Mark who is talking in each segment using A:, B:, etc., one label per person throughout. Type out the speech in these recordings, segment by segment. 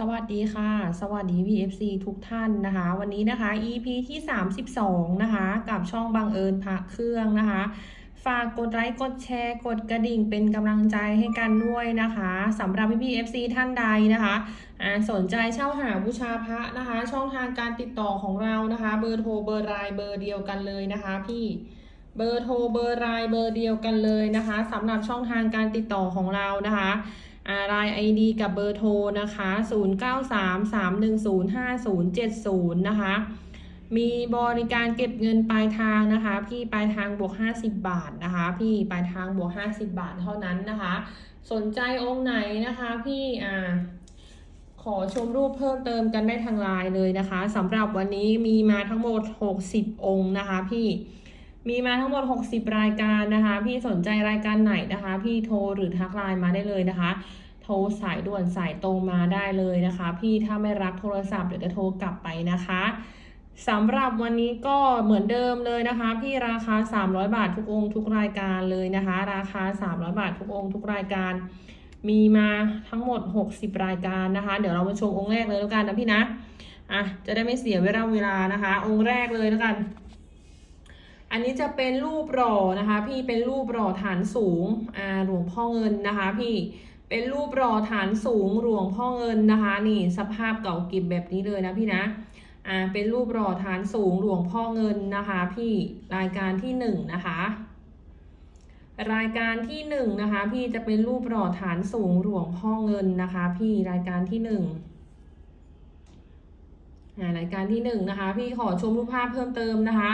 A: สวัสดีค่ะ สวัสดี VFC ทุกท่านนะคะ วันนี้นะคะ EP ที่ 32 นะคะ กับช่องบังเอิญพระเครื่องนะคะ ฝากกดไลค์กดแชร์ กดกระดิ่งเป็นกำลังใจให้กันด้วยนะคะสำหรับ VFC ท่านใดนะคะสนใจเช่าหาบูชาพระนะคะ ช่องทางการติดต่อของเรานะคะ เบอร์โทรเบอร์ไลน์เบอร์เดียวกันเลยนะคะพี่เบอร์โทรเบอร์ไลน์เบอร์เดียวกันเลยนะคะสำหรับช่องทางการติดต่อของเรานะคะ รายไอดีกับเบอร์โทรนะคะ 0933105070 นะคะ มีบริการเก็บเงินปลายทางนะคะ พี่ปลายทางบวก 50 บาทนะคะ พี่ปลายทางบวก 50 บาทเท่านั้นนะคะ สนใจองค์ไหนนะคะพี่อ่าขอชมรูปเพิ่มเติมกันได้ทางไลน์เลยนะคะสำหรับวันนี้มีมาทั้งหมด 60 องค์นะคะพี่ มีมาทั้งหมด 60 รายการนะคะ พี่สนใจรายการไหนนะคะ พี่โทรหรือทักไลน์มาได้เลยนะคะ โทรสายด่วนสายตรงมาได้เลยนะคะ พี่ถ้าไม่รับโทรศัพท์เดี๋ยวจะโทรกลับไปนะคะสำหรับวันนี้ก็เหมือนเดิมเลยนะคะ พี่ราคา 300 บาททุกองค์ทุกรายการเลยนะคะ ราคา 300 บาททุกองค์ทุกรายการ มีมาทั้งหมด 60 รายการนะคะ เดี๋ยวเรามาชมองค์แรกเลยแล้วกันนะพี่นะอะจะได้ไม่เสียเวลาเวลานะคะ องค์แรกเลยแล้วกัน อันนี้จะเป็นรูปหล่อนะคะ พี่เป็นรูปหล่อฐานสูงอ่าหลวงพ่อเงินนะคะ พี่เป็นรูปหล่อฐานสูงหลวงพ่อเงินนะคะ นี่สภาพเก่ากิบแบบนี้เลยนะพี่นะอ่าเป็นรูปหล่อฐานสูงหลวงพ่อเงินนะคะ พี่รายการที่หนึ่งนะคะรายการที่หนึ่งนะคะ พี่จะเป็นรูปหล่อฐานสูงหลวงพ่อเงินนะคะ พี่รายการที่หนึ่งรายการที่หนึ่งนะคะ พี่ขอชมรูปภาพเพิ่มเติมนะคะ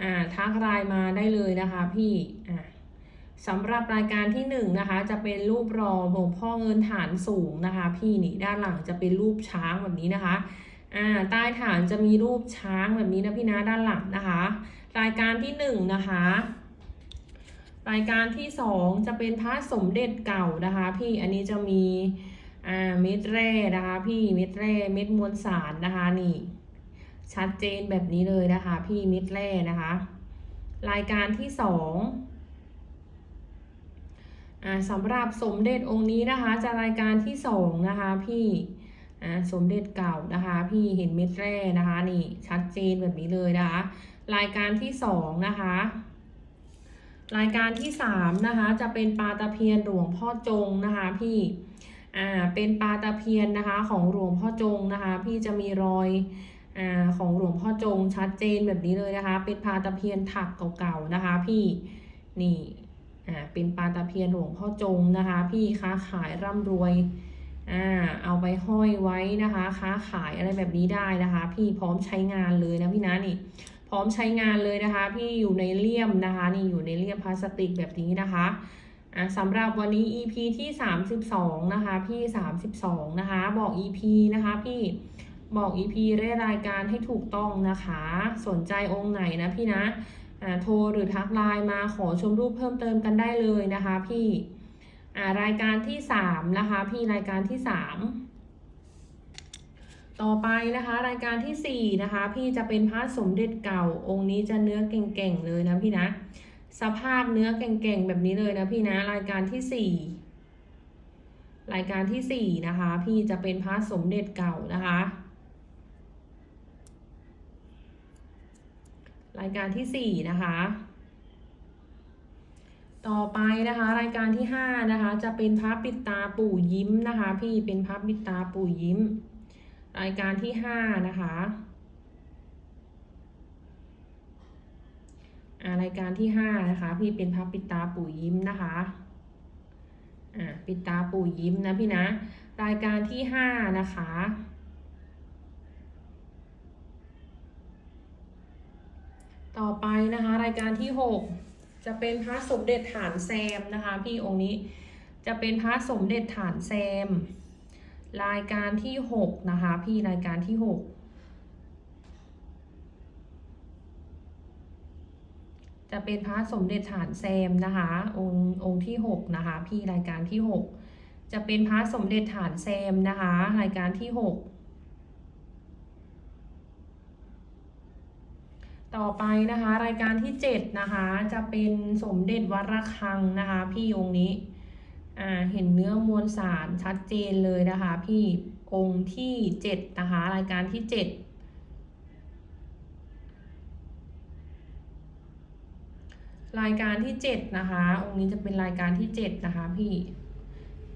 A: อ่าทักไลน์มาได้เลยนะคะพี่อ่าสำหรับรายการที่หนึ่งนะคะจะเป็นรูปรอหลวงพ่อเงินฐานสูงนะคะ พี่นี่ด้านหลังจะเป็นรูปช้างแบบนี้นะคะอ่าใต้ฐานจะมีรูปช้างแบบนี้นะพี่นะด้านหลังนะคะ รายการที่หนึ่งนะคะ รายการที่สองจะเป็นพระสมเด็จเก่านะคะ พี่อันนี้จะมีอ่าเม็ดแร่นะคะ พี่เม็ดแร่เม็ดมวลสารนะคะนี่ ชัดเจนแบบนี้เลยนะคะ พี่มิดแร่นะคะ รายการที่สองอสำหรับสมเด็จองค์นี้นะคะ จะรายการที่สองนะคะพี่สมเด็จเก่านะคะ พี่เห็นเม็ดแร่นะคะ นี่ชัดเจนแบบนี้เลยนะคะ รายการที่สองนะคะ รายการที่สามนะคะ จะเป็นปลาตะเพียนหลวงพ่อจงนะคะ พี่อ่าเป็นปลาตะเพียนนะคะ ของหลวงพ่อจงนะคะ พี่จะมีรอย อของหลวงพ่อจงชัดเจนแบบนี้เลยนะคะ เป็นปลาตะเพียนถักเก่าๆนะคะ พี่นี่อ่าเป็นปลาตะเพียนหลวงพ่อจงนะคะ พี่ค้าขายร่ำรวยอ่าเอาไปห้อยไว้นะคะ ค้าขายอะไรแบบนี้ได้นะคะ พี่พร้อมใช้งานเลยนะพี่นะนี่ พร้อมใช้งานเลยนะคะ พี่อยู่ในเลี่ยมนะคะ นี่อยู่ในเลี่ยมพลาสติกแบบนี้นะคะอ่าสำหรับวันนี้ EP ที่ 32 นะคะ พี่ 32 นะคะ บอก EP นะคะพี่ บอก EP ได้รายการให้ถูกต้องนะคะ สนใจองค์ไหนนะพี่นะโทรหรือทักไลน์มาขอชมรูปเพิ่มเติมกันได้เลยนะคะพี่รายการที่ 3 นะคะ พี่รายการที่ 3 ต่อไปนะคะ รายการที่สี่นะคะ พี่จะเป็นพระสมเด็จเก่าองค์นี้จะเนื้อเก่งๆเลยนะพี่นะ สภาพเนื้อเก่งๆแบบนี้เลยนะพี่นะรายการที่สี่รายการที่สี่นะคะ พี่จะเป็นพระสมเด็จเก่านะคะ รายการที่สี่นะคะ ต่อไปนะคะ รายการที่ห้านะคะ จะเป็นพระปิดตาปู่ยิ้มนะคะ พี่เป็นพระปิดตาปู่ยิ้ม รายการที่ห้านะคะอารายการที่ห้านะคะ พี่เป็นพระปิดตาปู่ยิ้มนะคะอ่าปิดตาปู่ยิ้มนะพี่นะ รายการที่ห้านะคะ ต่อไปนะคะ รายการที่ 6 จะเป็นพระสมเด็จฐานแซมนะคะ พี่องค์นี้จะเป็นพระสมเด็จฐานแซม รายการที่ 6 นะคะ พี่รายการที่ 6 จะเป็นพระสมเด็จฐานแซมนะคะ องค์องค์ที่ 6 นะคะ พี่รายการที่ 6 จะเป็นพระสมเด็จฐานแซมนะคะ รายการที่ 6 ต่อไปนะคะ รายการที่เจ็ดนะคะ จะเป็นสมเด็จวัดระฆังนะคะ พี่องค์นี้อ่าเห็นเนื้อมวลสารชัดเจนเลยนะคะ พี่องค์ที่เจ็ดนะคะ รายการที่เจ็ดรายการที่เจ็ดนะคะ องค์นี้จะเป็นรายการที่เจ็ดนะคะ พี่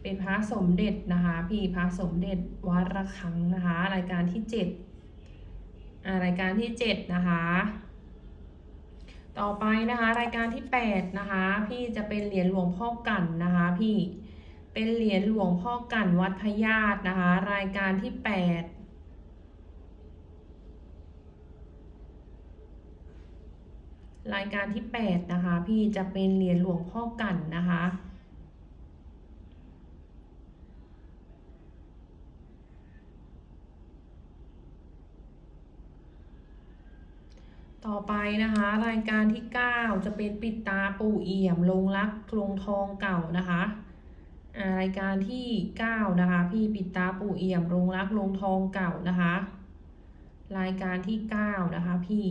A: เป็นพระสมเด็จนะคะ พี่พระสมเด็จวัดระฆังนะคะ รายการที่เจ็ดอ่ารายการที่เจ็ดนะคะ ต่อไปนะคะรายการที่แปดนะคะ พี่จะเป็นเหรียญหลวงพ่อกั่นนะคะ พี่เป็นเหรียญหลวงพ่อกั่นวัดพญาตนะคะ รายการที่แปดรายการที่แปดนะคะ พี่จะเป็นเหรียญหลวงพ่อกั่นนะคะ ต่อไปนะคะ รายการที่ 9 จะเป็นปิดตาปู่เอี่ยมลงรักลงทองเก่านะคะรายการที่ 9 นะคะ พี่ปิดตาปู่เอี่ยมลงรักลงทองเก่านะคะ รายการที่ 9 นะคะพี่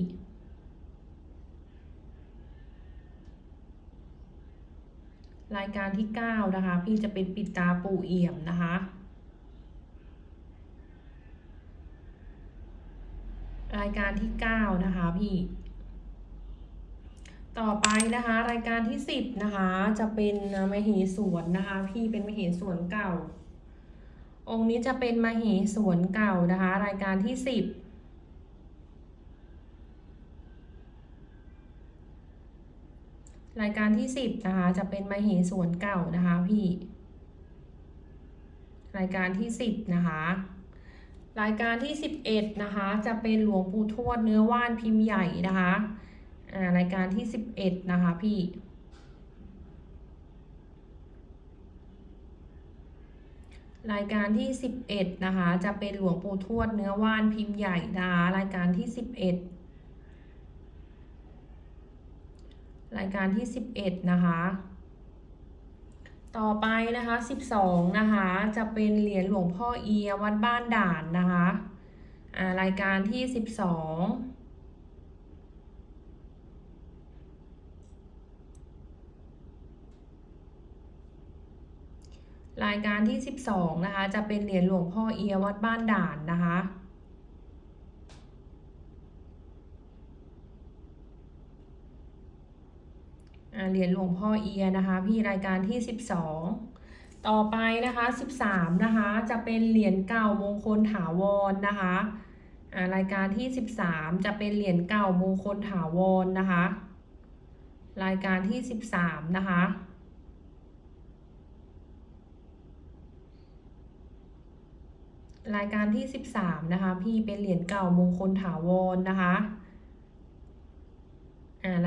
A: รายการที่ 9 นะคะ พี่จะเป็นปิดตาปู่เอี่ยมนะคะ รายการที่ 9 นะคะพี่ ต่อไปนะคะ รายการที่ 10 นะคะ จะเป็นมเหสวนนะคะ พี่เป็นมเหสวนเก่า องค์นี้จะเป็นมเหสวนเก่านะคะ รายการที่ 10รายการที่10นะคะ จะเป็นมเหสวนเก่านะคะพี่ รายการที่10นะคะ รายการที่ 11 นะคะ จะเป็นหลวงปู่ทวดเนื้อว่านพิมพ์ใหญ่นะคะอ่ารายการที่ 11 นะคะพี่รายการที่ 11 นะคะ จะเป็นหลวงปู่ทวดเนื้อว่านพิมพ์ใหญ่นะคะรายการที่ 11 รายการที่ 11 นะคะ ต่อไปนะคะ 12 นะคะ จะเป็นเหรียญหลวงพ่อเอียวัดบ้านด่านนะคะอ่ารายการที่ 12รายการที่ 12 นะคะ จะเป็นเหรียญหลวงพ่อเอียวัดบ้านด่านนะคะ อ่า เหรียญหลวงพ่อเอียนะคะ พี่รายการที่ 12 ต่อไปนะคะ 13 นะคะ จะเป็นเหรียญเก่ามงคลถาวรนะคะรายการที่ 13 จะเป็นเหรียญเก่ามงคลถาวรนะคะ รายการที่ 13 นะคะรายการที่ 13 นะคะ พี่เป็นเหรียญเก่ามงคลถาวรนะคะ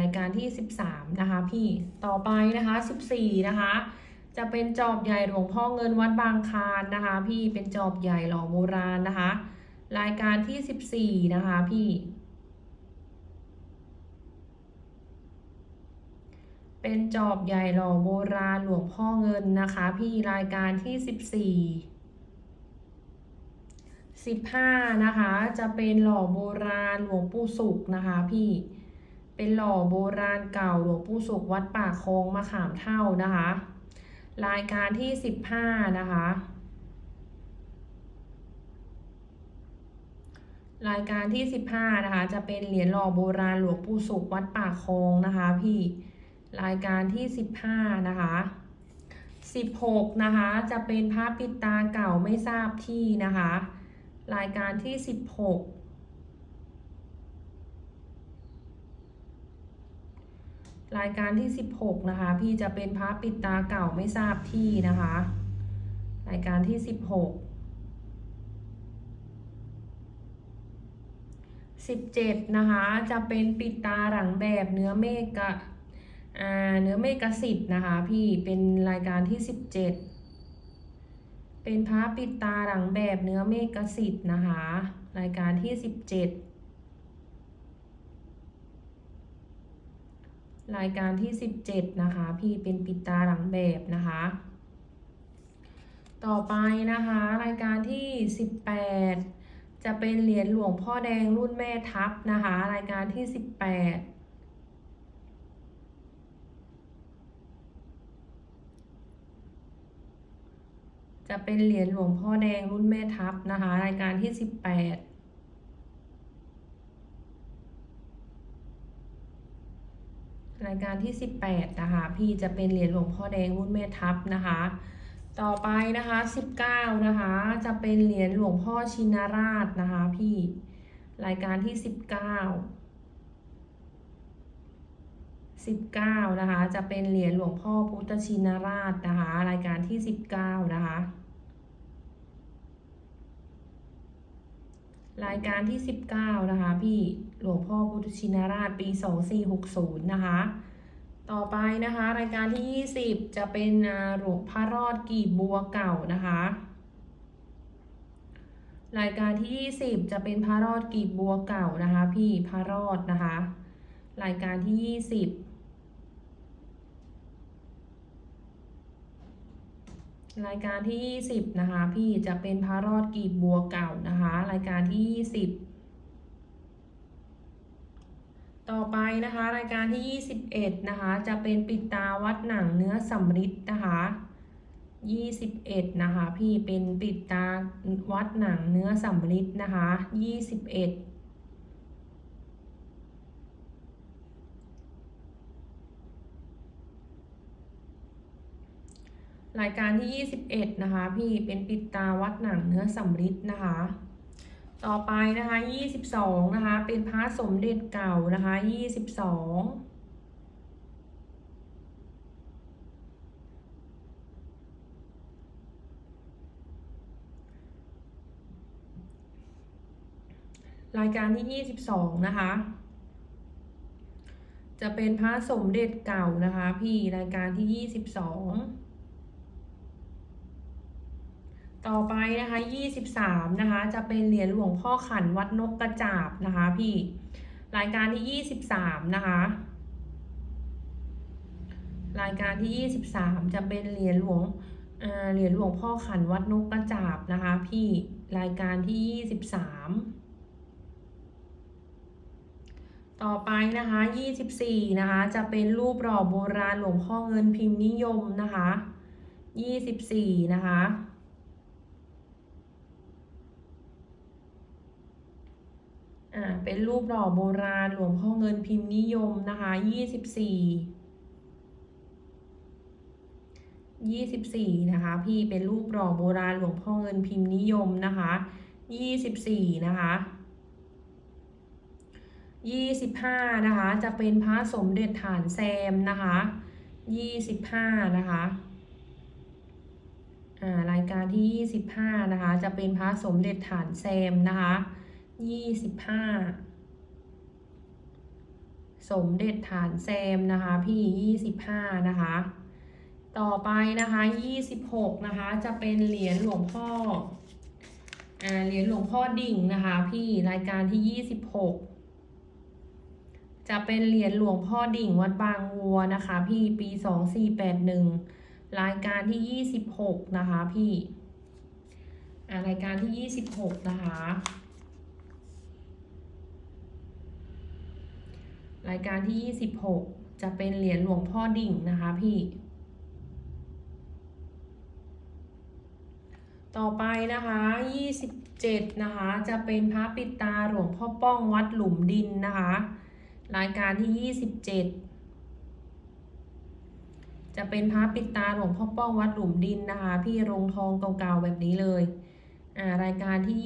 A: รายการที่ 13 นะคะ พี่ต่อไปนะคะ 14 นะคะ จะเป็นจอบใหญ่หลวงพ่อเงินวัดบางคานนะคะ พี่เป็นจอบใหญ่หล่อโบราณนะคะ รายการที่ 14 นะคะ พี่ เป็นจอบใหญ่หล่อโบราณหลวงพ่อเงินนะคะ พี่รายการที่ 14 15นะคะ จะเป็นหล่อโบราณหลวงปู่สุขนะคะพี่ เป็นหล่อโบราณเก่าหลวงปู่สุขวัดป่าคลองมะขามเท่านะคะ รายการที่15นะคะ รายการที่15นะคะจะเป็นเหรียญหล่อโบราณหลวงปู่สุขวัดป่าคลองนะคะพี่ รายการที่15นะคะ16นะคะจะเป็นพระปิดตาเก่าไม่ทราบที่นะคะ รายการที่16 รายการที่ 16 นะคะ พี่จะเป็นพระปิดตาเก่าไม่ทราบที่นะคะ รายการที่ 16 17 นะคะ จะเป็นปิดตาหลังแบบเนื้อเมฆกะเนื้อเมฆกสิทธิ์นะคะ พี่เป็นรายการที่ 17 เป็นพระปิดตาหลังแบบเนื้อเมฆกสิทธิ์นะคะ รายการที่ 17 รายการที่ 17 นะคะพี่เป็นปิดตาหลังแบบนะคะ ต่อไปนะคะ รายการที่ 18 จะเป็นเหรียญหลวงพ่อแดงรุ่นแม่ทับนะคะ รายการที่ 18จะเป็นเหรียญหลวงพ่อแดงรุ่นแม่ทับนะคะ รายการที่ 18 รายการที่สิบแปดนะคะพี่จะเป็นเหรียญหลวงพ่อแดงรุ่นแม่ทัพนะคะ ต่อไปนะคะสิบเก้านะคะ จะเป็นเหรียญหลวงพ่อชินราชนะคะ พี่ รายการที่สิบเก้าสิบเก้านะคะ จะเป็นเหรียญหลวงพ่อพุทธชินราชนะคะ รายการที่สิบเก้านะคะรายการที่สิบเก้านะคะพี่ หลวงพ่อพุทธชินราชปีสองสี่หกศูนย์นะคะ ต่อไปนะคะ รายการที่ยี่สิบจะเป็นหลวงพระรอดกีบบัวเก่านะคะ รายการที่ยี่สิบจะเป็นพระรอดกีบบัวเก่านะคะ พี่พระรอดนะคะ รายการที่ยี่สิบรายการที่ 20 นะคะ พี่จะเป็นพระรอดกีบบัวเก่านะคะ รายการที่ 20 ต่อไปนะคะรายการที่ 21 นะคะ จะเป็นปิดตาวัดหนังเนื้อสำริดนะคะ21 นะคะ พี่เป็นปิดตาวัดหนังเนื้อสำริดนะคะ21รายการที่ 21 นะคะ พี่เป็นปิดตาวัดหนังเนื้อสำริดนะคะ ต่อไปนะคะ22นะคะ เป็นพระสมเด็จเก่านะคะ22รายการที่ 22 นะคะ จะเป็นพระสมเด็จเก่านะคะ พี่รายการที่ 22 ต่อไปนะคะ 23 นะคะ จะเป็นเหรียญหลวงพ่อขันวัดนกกระจาบนะคะ พี่ รายการที่ 23 นะคะ รายการที่ 23 จะเป็นเหรียญหลวงเหรียญหลวงพ่อขันวัดนกกระจาบนะคะ พี่ รายการที่ 23 ต่อไปนะคะ 24 นะคะ จะเป็นรูปหล่อโบราณหลวงพ่อเงินพิมพ์นิยมนะคะ 24 นะคะ อ่า เป็นรูปหล่อโบราณหลวงพ่อเงินพิมพ์นิยมนะคะ24 24นะคะพี่เป็นรูปหล่อโบราณหลวงพ่อเงินพิมพ์นิยมนะคะ24นะคะ25นะคะจะเป็นพระสมเด็จฐานแซมนะคะ25นะคะอ่ารายการที่ 25 นะคะ จะเป็นพระสมเด็จฐานแซมนะคะ 25สมเด็จฐานแซมนะคะพี่25นะคะ ต่อไปนะคะ26นะคะจะเป็นเหรียญหลวงพ่ออ่าเหรียญหลวงพ่อดิ่งนะคะพี่รายการที่26จะเป็นเหรียญหลวงพ่อดิ่งวัดบางวัวนะคะ พี่ปี2481รายการที่26นะคะพี่อ่ารายการที่26นะคะ รายการที่ 26 จะเป็นเหรียญหลวงพ่อดิ่งนะคะพี่ ต่อไปนะคะ 27 นะคะ จะเป็นพระปิดตาหลวงพ่อป้องวัดหลุมดินนะคะ รายการที่ 27 จะเป็นพระปิดตาหลวงพ่อป้องวัดหลุมดินนะคะ พี่รงทองเก่าๆแบบนี้เลยอ่ารายการที่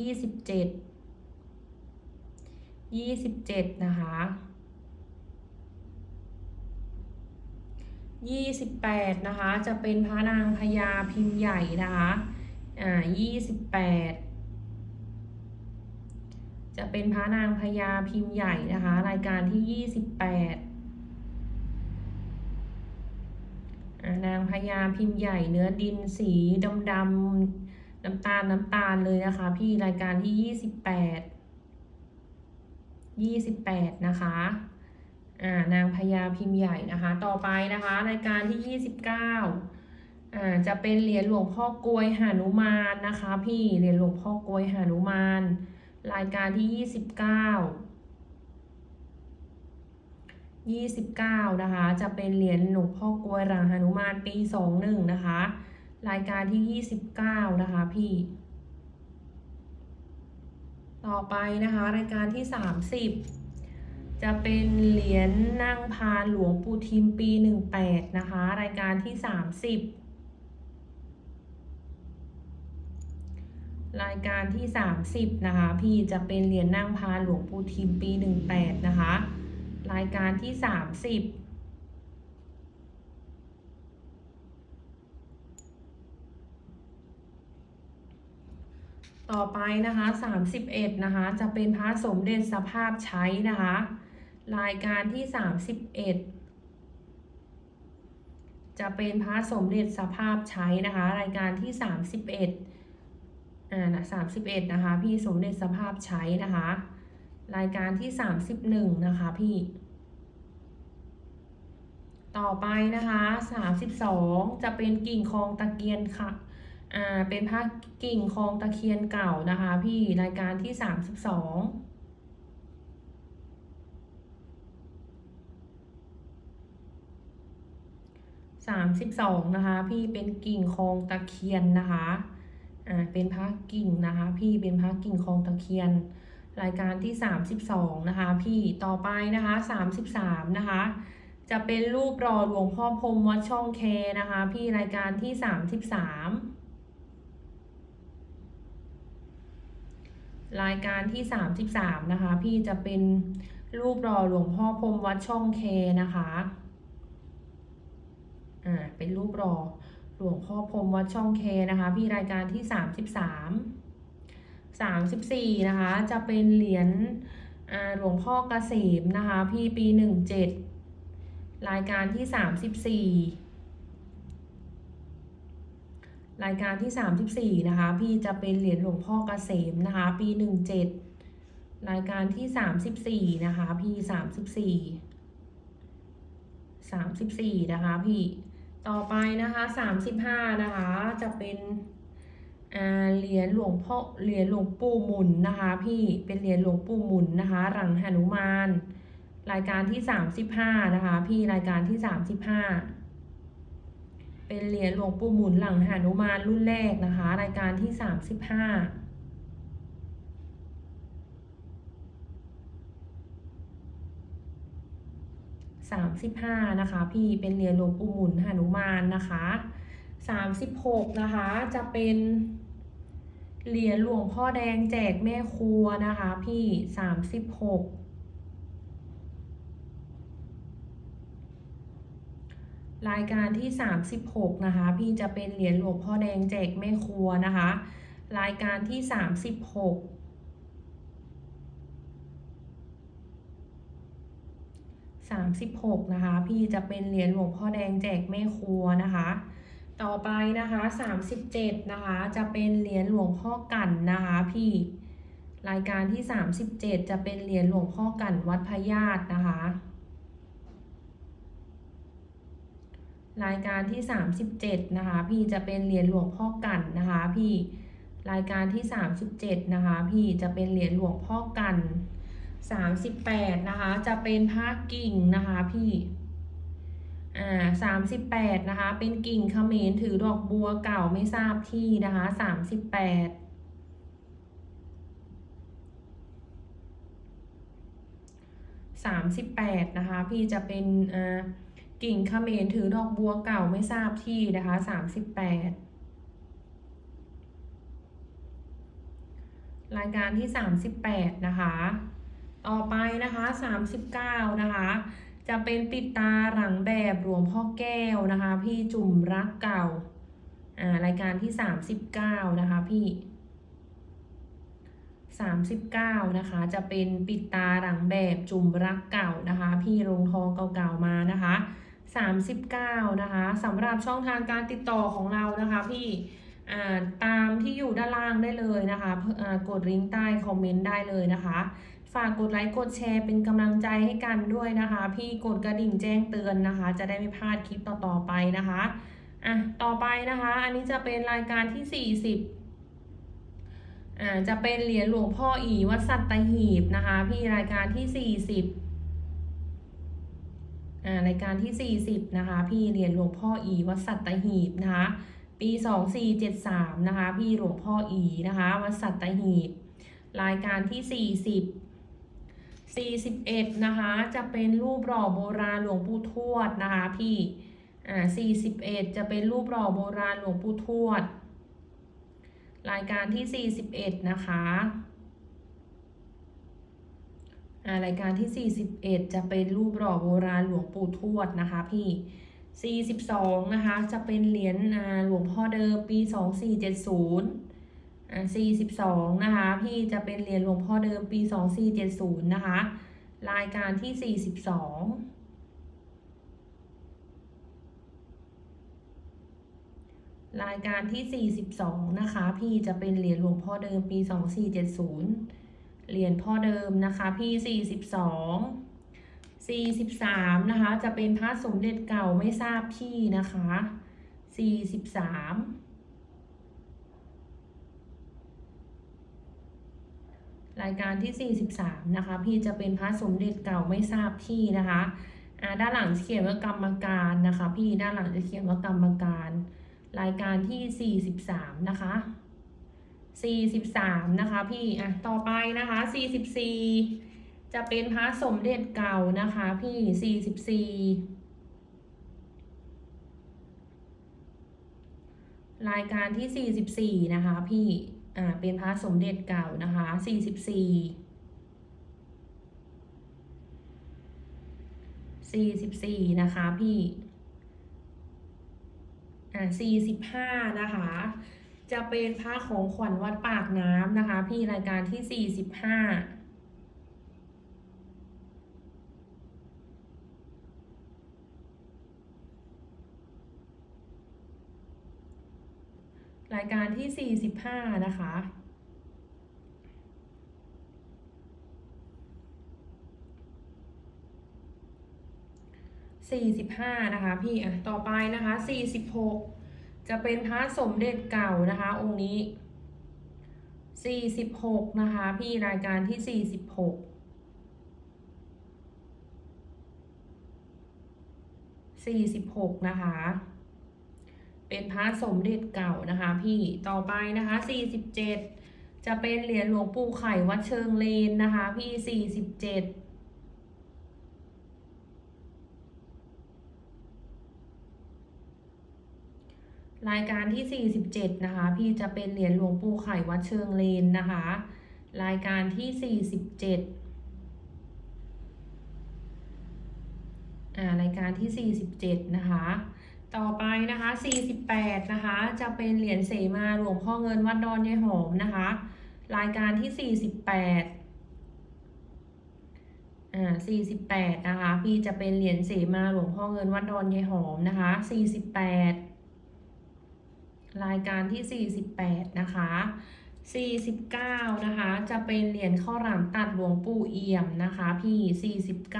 A: 27 27 นะคะ 28 นะคะ จะเป็นพระนางพญาพิมพ์ใหญ่นะคะ อ่า 28 จะเป็นพระนางพญาพิมพ์ใหญ่นะคะ รายการที่ 28 นางพญาพิมพ์ใหญ่เนื้อดินสีดำดำน้ำตาลน้ำตาลเลยนะคะ พี่รายการที่ 28 28 นะคะ อ่านางพญาพิมพ์ใหญ่นะคะ ต่อไปนะคะรายการที่ 29อ่าจะเป็นเหรียญหลวงพ่อกลวยหานุมานนะคะ พี่เหรียญหลวงพ่อกลวยหานุมาน รายการที่ 29 29 นะคะ จะเป็นเหรียญหลวงพ่อกลวยหลังหานุมานปี 21 นะคะ รายการที่ 29 นะคะพี่ ต่อไปนะคะ รายการที่ 30 จะเป็นเหรียญนั่งพานหลวงปู่ทิมปี 18 นะคะ รายการที่ 30 รายการที่ 30 นะคะ พี่จะเป็นเหรียญนั่งพานหลวงปู่ทิมปี 18 นะคะ รายการที่ 30ต่อไปนะคะ 31 นะคะ จะเป็นพระสมเด็จสภาพใช้นะคะ รายการที่ 31 จะเป็นพระสมเด็จสภาพใช้นะคะ รายการที่ 31อ่านะ31 นะคะ พี่สมเด็จสภาพใช้นะคะ รายการที่ 31 นะคะพี่ ต่อไปนะคะ 32 จะเป็นกิ่งคองตะเกียนค่ะอ่าเป็นผ้ากิ่งคองตะเคียนเก่านะคะ พี่รายการที่ส สามสิบสองนะคะ พี่เป็นกิ่งคองตะเคียนนะคะ อ่า เป็นผ้ากิ่งนะคะ พี่เป็นผ้ากิ่งคองตะเคียน รายการที่สามสิบสองนะคะ พี่ต่อไปนะคะสามสิบสามนะคะ จะเป็นรูปรอหลวงพ่อพรมวัดช่องแคนะคะ พี่รายการที่สามสิบสามรายการที่ 33 นะคะ พี่จะเป็นรูปรอหลวงพ่อพรมวัดช่องเคนะคะ อ่าเป็นรูปรอหลวงพ่อพรมวัดช่องเคนะคะพี่รายการที่ 33 34 นะคะ จะเป็นเหรียญหลวงพ่อเกษมนะคะ พี่ปี 17 รายการที่ 34 รายการที่ 34 นะคะ พี่จะเป็นเหรียญหลวงพ่อเกษมนะคะ ปี 17 รายการที่ 34 นะคะ พี่ 34 34 นะคะพี่ ต่อไปนะคะ35นะคะ จะเป็นเหรียญหลวงพ่อเหรียญหลวงปู่หมุนนะคะ พี่เป็นเหรียญหลวงปู่หมุนนะคะ หลังหนุมาน รายการที่35นะคะ พี่รายการที่35เป็นเหรียญหลวงปู่หมุนหลังหานุมานรุ่นแรกนะคะ รายการที่สสาสามสิบห้า นะคะ พี่เป็นเหรียญหลวงปู่หมุนหานุมานนะคะสามสิบหกนะคะ จะเป็นเหรียญหลวงพ่อแดงแจกแม่ครัวนะคะ พี่สามสิบหกรายการที่ 36 นะคะ พี่จะเป็นเหรียญหลวงพ่อแดงแจกแม่ครัวนะคะ รายการที่ 36 36 นะคะ พี่จะเป็นเหรียญหลวงพ่อแดงแจกแม่ครัวนะคะ ต่อไปนะคะ 37 นะคะ จะเป็นเหรียญหลวงพ่อกันนะคะ พี่รายการที่ 37 จะเป็นเหรียญหลวงพ่อกันวัดพญาตนะคะ รายการที่ 37 นะคะ พี่จะเป็นเหรียญหลวงพ่อกันนะคะ พี่รายการที่ 37 นะคะ พี่จะเป็นเหรียญหลวงพ่อกัน 38 นะคะ จะเป็นผ้ากิ่งนะคะพี่ อ่า38นะคะ เป็นกิ่งเขมรถือดอกบัวเก่าไม่ทราบที่นะคะ38 38นะคะ พี่จะเป็นอ่ากิ่งเขมรถือดอกบัวเก่าไม่ทราบที่นะคะสามสิบแปดรายการที่สามสิบแปดนะคะ ต่อไปนะคะสามสิบเก้านะคะจะเป็นปิดตาหลังแบบหลวงพ่อแก้วนะคะ พี่จุ่มรักเก่าอ่ารายการที่สามสิบเก้านะคะพี่สามสิบเก้านะคะ จะเป็นปิดตาหลังแบบจุ่มรักเก่านะคะ พี่ลงทองเก่าๆมานะคะ 39 นะคะสำหรับช่องทางการติดต่อของเรานะคะพี่ตามที่อยู่ด้านล่างได้เลยนะคะกดลิงก์ใต้คอมเมนต์ได้เลยนะคะ ฝากกดไลค์กดแชร์เป็นกำลังใจให้กันด้วยนะคะ พี่กดกระดิ่งแจ้งเตือนนะคะ จะได้ไม่พลาดคลิปต่อๆไปนะคะอะต่อไปนะคะ อันนี้จะเป็นรายการที่ 40อ่าจะเป็นเหรียญหลวงพ่ออีวัดสัตหีบนะคะ พี่รายการที่40อ่ารายการที่40นะคะ พี่เหรียญหลวงพ่ออีวัดสัตหีบนะคะปีปีสองสี่เจ็ดสามนะคะ พี่หลวงพ่ออีนะคะวัดสัตหีบ รายการที่สี่สิบ สี่สิบเอ็ดนะคะ จะเป็นรูปหล่อโบราณหลวงปู่ทวดนะคะพี่อ่าสี่สิบเอ็ดจะเป็นรูปหล่อโบราณหลวงปู่ทวด รายการที่สี่สิบเอ็ดนะคะอ่ารายการที่สี่สิบเอ็ดจะเป็นรูปหล่อโบราณหลวงปู่ทวดนะคะพี่สี่สิบสองนะคะ จะเป็นเหรียญอ่าหลวงพ่อเดิมปีส องสี่เจ็ดศูนย์อ่าสี่สิบสองนะคะ พี่จะเป็นเหรียญหลวงพ่อเดิมปีสองสี่เจ็ดศูนย์นะคะ รายการที่สี่สิบสองรายการที่ 42 นะคะ พี่จะเป็นเหรียญหลวงพ่อเดิมปี 2470 เหรียญพ่อเดิมนะคะพี่ 42 43 นะคะ จะเป็นพระสมเด็จเก่าไม่ทราบที่นะคะ 43 รายการที่ 43 นะคะ พี่จะเป็นพระสมเด็จเก่าไม่ทราบที่นะคะด้านหลังเขียนว่ากรรมการนะคะ พี่ด้านหลังจะเขียนว่ากรรมการ รายการที่ 43 นะคะ 43 นะคะพี่อะต่อไปนะคะ 44 จะเป็นพระสมเด็จเก่านะคะพี่ 44 รายการที่ 44 นะคะพี่ อ่าเป็นพระสมเด็จเก่านะคะ44 44นะคะพี่อ่าสี่สิบห้านะคะ จะเป็นพระของขวัญวัดปากน้ำนะคะ พี่รายการที่สี่สิบห้า รายการที่สี่สิบห้านะคะสี่สิบห้านะคะพี่อะต่อไปนะคะสี่สิบหกจะเป็นพระสมเด็จเก่านะคะ องค์นี้สี่สิบหกนะคะพี่รายการที่สี่สิบหกสี่สิบหกนะคะ เป็นพระสมเด็จเก่านะคะพี่ต่อไปนะคะสี่สิบเจ็ดจะเป็นเหรียญหลวงปู่ไข่วัดเชิงเลนนะคะ พี่สี่สิบเจ็ดรายการที่ 47 นะคะ พี่จะเป็นเหรียญหลวงปู่ไข่วัดเชิงเลนนะคะ รายการที่ 47อ่ารายการที่ 47 นะคะ ต่อไปนะคะ 48 นะคะ จะเป็นเหรียญเสมาหลวงพ่อเงินวัดดอนยายหอมนะคะ รายการที่ 48 อ่า 48 นะคะพี่จะเป็นเหรียญเสมาหลวงพ่อเงินวัดดอนยายหอมนะคะ 48 รายการที่ 48 นะคะ 49 นะคะ จะเป็นเหรียญข้าวหลามตัดหลวงปู่เอี่ยมนะคะ พี่ 49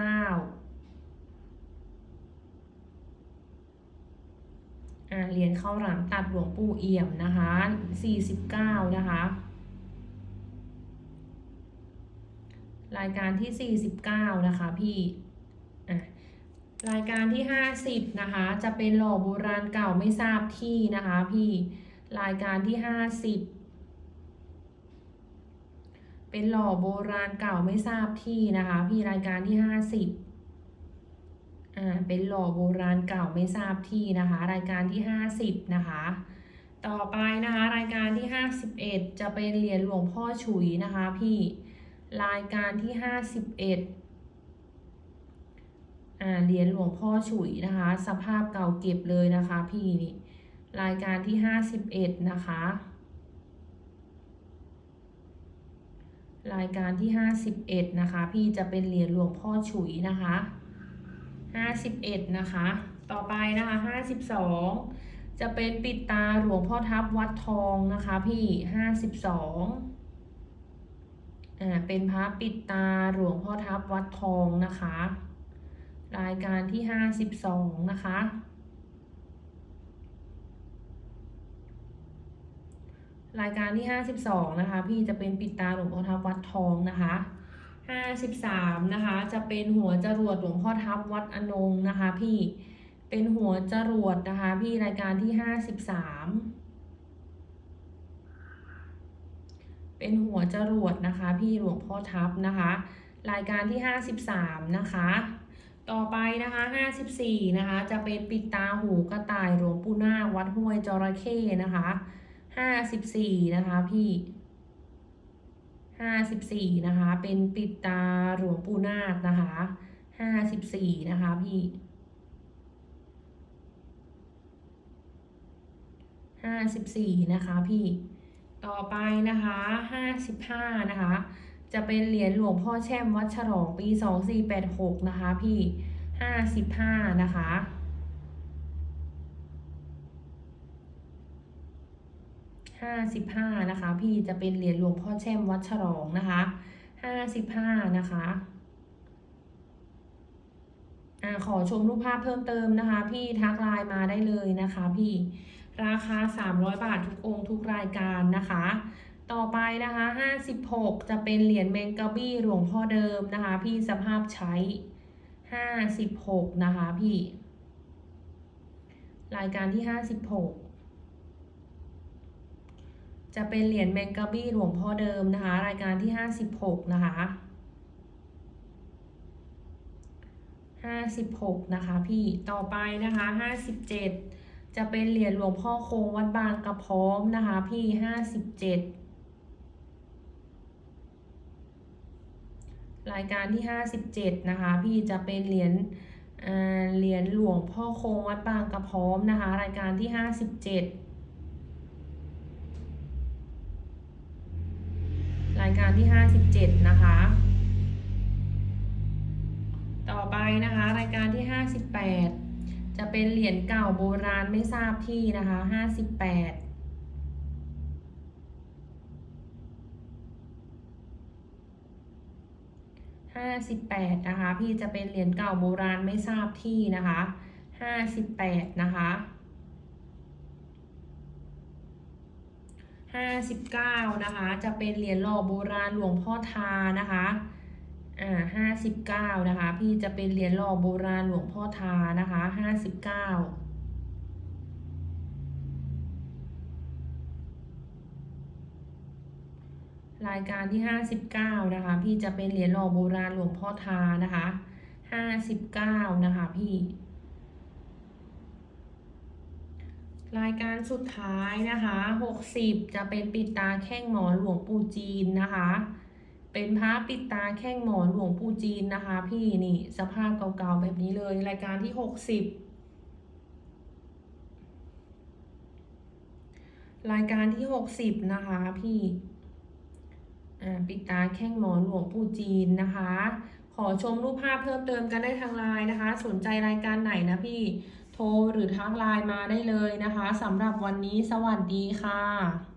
A: อ่า เหรียญข้าวหลามตัดหลวงปู่เอี่ยมนะคะ49นะคะ รายการที่ 49 นะคะพี่รายการที่ 50 นะคะ จะเป็นหล่อโบราณเก่าไม่ทราบที่นะคะพี่รายการที่ 50 เป็นหล่อโบราณเก่าไม่ทราบที่นะคะ พี่รายการที่ 50 อ่าเป็นหล่อโบราณเก่าไม่ทราบที่นะคะ รายการที่ 50 นะคะ ต่อไปนะคะรายการที่ 51 จะเป็นเหรียญหลวงพ่อฉุยนะคะพี่รายการที่ 51อ่าเหรียญหลวงพ่อฉุยนะคะ สภาพเก่าเก็บเลยนะคะพี่นี่รายการที่ห้าสิบเอ็ดนะคะ รายการที่ห้าสิบเอ็ดนะคะ พี่จะเป็นเหรียญหลวงพ่อฉุยนะคะ ห้าสิบเอ็ดนะคะ ต่อไปนะคะห้าสิบสองจะเป็นปิดตาหลวงพ่อทับวัดทองนะคะพี่ห้าสิบสองอ่าเป็นพระปิดตาหลวงพ่อทับวัดทองนะคะ รายการที่ห้าสิบสองนะคะรายการที่ห้าสิบสองนะคะ พี่จะเป็นปิดตาหลวงพ่อทับวัดทองนะคะ 53 นะคะ จะเป็นหัวจรวดหลวงพ่อทับวัดอนงนะคะพี่เป็นหัวจรวดนะคะ พี่รายการที่ 53 เป็นหัวจรวดนะคะ พี่หลวงพ่อทับนะคะ รายการที่ 53 นะคะ ต่อไปนะคะ 54 นะคะ จะเป็นปิดตาหูกระต่ายหลวงปู่นาวัดห้วยจระเข้นะคะ 54 นะคะพี่ 54 นะคะ เป็นปิดตาหลวงปู่นาคนะคะ54 นะคะพี่54 นะคะพี่ ต่อไปนะคะ55 นะคะ จะเป็นเหรียญหลวงพ่อแช่มวัดฉลองปี 2486 นะคะพี่ 55 นะคะ 55 นะคะ พี่จะเป็นเหรียญหลวงพ่อแช่มวัดฉลองนะคะ 55 นะคะอขอชมรูปภาพเพิ่มเติมนะคะ พี่ทักไลน์มาได้เลยนะคะ พี่ราคา 300 บาททุกองค์ทุกรายการนะคะ ต่อไปนะคะ 56 จะเป็นเหรียญแมงกะบี้หลวงพ่อเดิมนะคะ พี่สภาพใช้ 56 นะคะพี่ รายการที่ 56 จะเป็นเหรียญแมงกะบี้หลวงพ่อเดิมนะคะ รายการที่ 56 นะคะ 56 นะคะ พี่ต่อไปนะคะ 57 จะเป็นเหรียญหลวงพ่อคงวัดบางกระพร้อมนะคะ พี่ 57รายการที่ 57 นะคะ พี่จะเป็นเหรียญเหรียญหลวงพ่อคงวัดบางกระพร้อมนะคะ รายการที่ 57 รายการที่ 57 นะคะ ต่อไปนะคะ รายการที่ 58 จะเป็นเหรียญเก่าโบราณไม่ทราบที่นะคะ 58ห้าสิบแปดนะคะ พี่จะเป็นเหรียญเก่าโบราณไม่ทราบที่นะคะห้าสิบแปดนะคะ 59 นะคะ จะเป็นเหรียญหล่อโบราณหลวงพ่อทานะคะอ่าห้าสิบเก้านะคะ พี่จะเป็นเหรียญหล่อโบราณหลวงพ่อทานะคะห้าสิบเก้ารายการที่ห้าสิบเก้านะคะ พี่จะเป็นเหรียญหล่อโบราณหลวงพ่อทานะคะห้าสิบเก้านะคะพี่ รายการสุดท้ายนะคะ 60 จะเป็นปิดตาแข้งหมอนหลวงปู่จีนนะคะ เป็นพระปิดตาแข้งหมอนหลวงปู่จีนนะคะ พี่นี่สภาพเก่าๆแบบนี้เลย รายการที่ 60 รายการที่ 60 นะคะพี่ปิดตาแข้งหมอนหลวงปู่จีนนะคะ ขอชมรูปภาพเพิ่มเติมกันได้ทางไลน์นะคะ สนใจรายการไหนนะพี่ โทรหรือทักไลน์มาได้เลยนะคะสำหรับวันนี้สวัสดีค่ะ